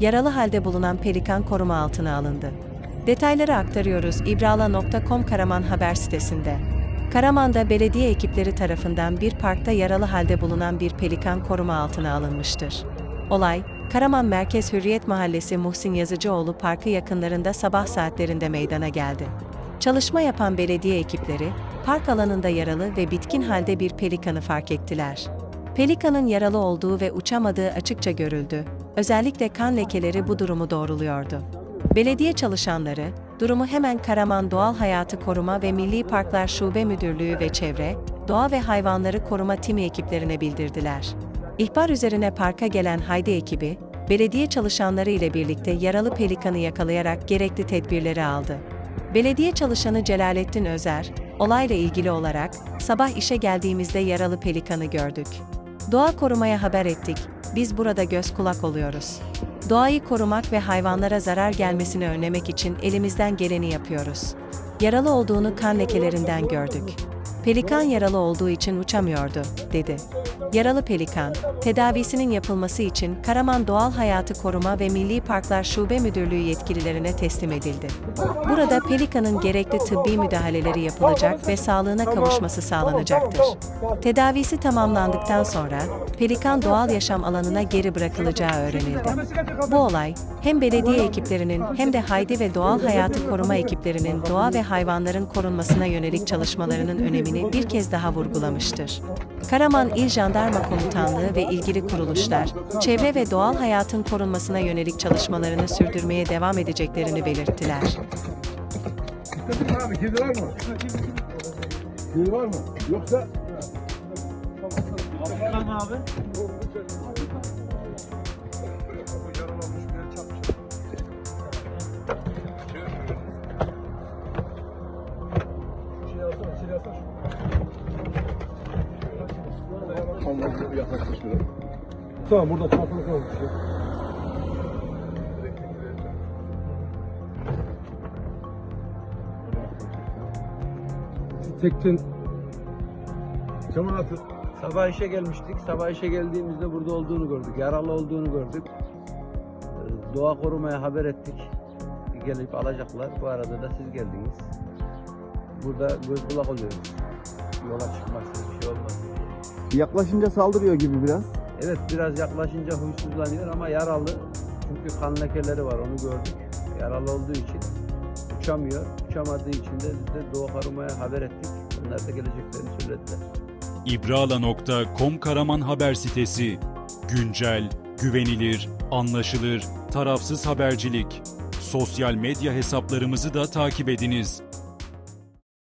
yaralı halde bulunan pelikan koruma altına alındı. Detayları aktarıyoruz ibrala.com Karaman haber sitesinde. Karaman'da belediye ekipleri tarafından bir parkta yaralı halde bulunan bir pelikan koruma altına alınmıştır. Olay, Karaman Merkez Hürriyet Mahallesi Muhsin Yazıcıoğlu Parkı yakınlarında sabah saatlerinde meydana geldi. Çalışma yapan belediye ekipleri, park alanında yaralı ve bitkin halde bir pelikanı fark ettiler. Pelikanın yaralı olduğu ve uçamadığı açıkça görüldü. Özellikle kan lekeleri bu durumu doğruluyordu. Belediye çalışanları, durumu hemen Karaman Doğal Hayatı Koruma ve Milli Parklar Şube Müdürlüğü ve Çevre, Doğa ve Hayvanları Koruma Timi ekiplerine bildirdiler. İhbar üzerine parka gelen Haydi ekibi, belediye çalışanları ile birlikte yaralı pelikanı yakalayarak gerekli tedbirleri aldı. Belediye çalışanı Celalettin Özer, olayla ilgili olarak, sabah işe geldiğimizde yaralı pelikanı gördük. Doğa korumaya haber ettik, biz burada göz kulak oluyoruz. Doğayı korumak ve hayvanlara zarar gelmesini önlemek için elimizden geleni yapıyoruz. Yaralı olduğunu kan lekelerinden gördük. Pelikan yaralı olduğu için uçamıyordu, dedi. Yaralı pelikan, tedavisinin yapılması için Karaman Doğal Hayatı Koruma ve Milli Parklar Şube Müdürlüğü yetkililerine teslim edildi. Burada pelikanın gerekli tıbbi müdahaleleri yapılacak ve sağlığına kavuşması sağlanacaktır. Tedavisi tamamlandıktan sonra pelikan doğal yaşam alanına geri bırakılacağı öğrenildi. Bu olay hem belediye ekiplerinin hem de Haydi ve Doğal Hayatı Koruma ekiplerinin doğa ve hayvanların korunmasına yönelik çalışmalarının önemini bir kez daha vurgulamıştır. Karaman İl Jandarma Komutanlığı ve ilgili kuruluşlar, çevre ve doğal hayatın korunmasına yönelik çalışmalarını sürdürmeye devam edeceklerini belirttiler. Abi, kedi var mı? Yoksa... Tamam, yaklaşmış biraz. Tamam, burada çarpılı kalmış. ya. Tekten Kemal atın. Sabah işe gelmiştik. Sabah işe geldiğimizde burada olduğunu gördük. Yaralı olduğunu gördük. Ee, Doğa korumaya haber ettik. Gelip alacaklar. Bu arada da siz geldiniz. Burada göz kulak oluyoruz. Yola çıkmazsa bir şey. Yaklaşınca saldırıyor gibi biraz. Evet biraz yaklaşınca huysuzlanıyor ama yaralı. Çünkü kan lekeleri var onu gördük. Yaralı olduğu için uçamıyor. Uçamadığı için de biz de doğa korumaya haber ettik. Onlar da geleceklerini söylediler. İbrala.com Karaman haber sitesi. Güncel, güvenilir, anlaşılır, tarafsız habercilik. Sosyal medya hesaplarımızı da takip ediniz.